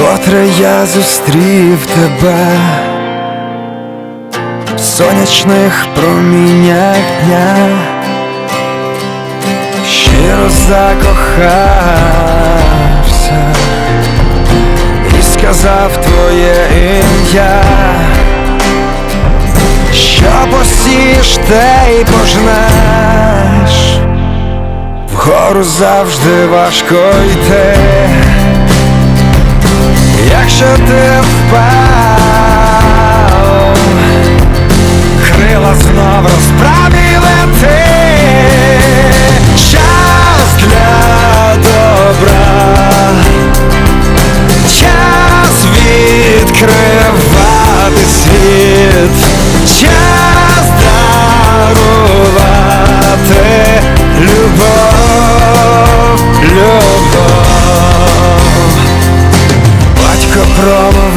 Вкотре я зустрів тебе в сонячних проміннях дня, щиро закохався і сказав твоє ім'я, що посієш, те й пожнеш, вгору завжди важко йти. לשתף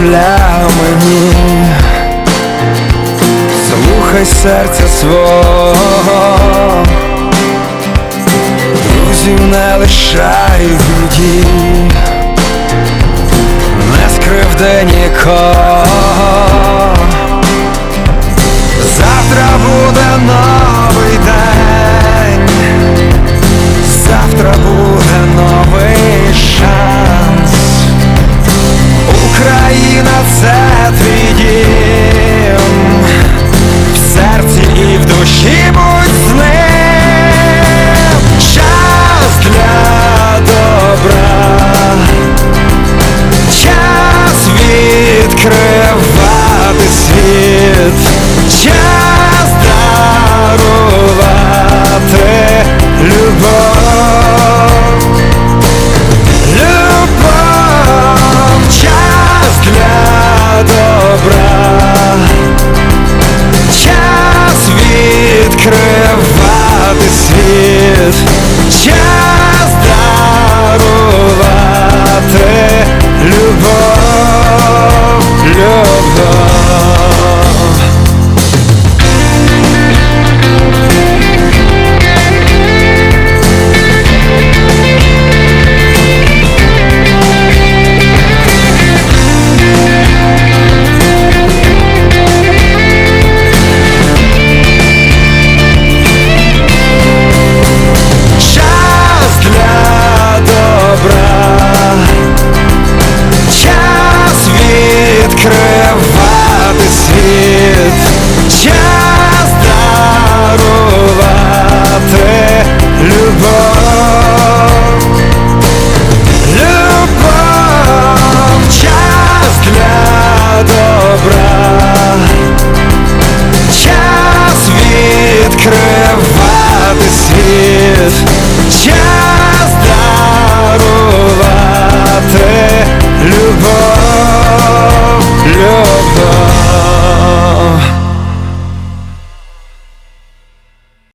земля мені, слухай серця свого, друзів не лишай в біді, не скривди нікого.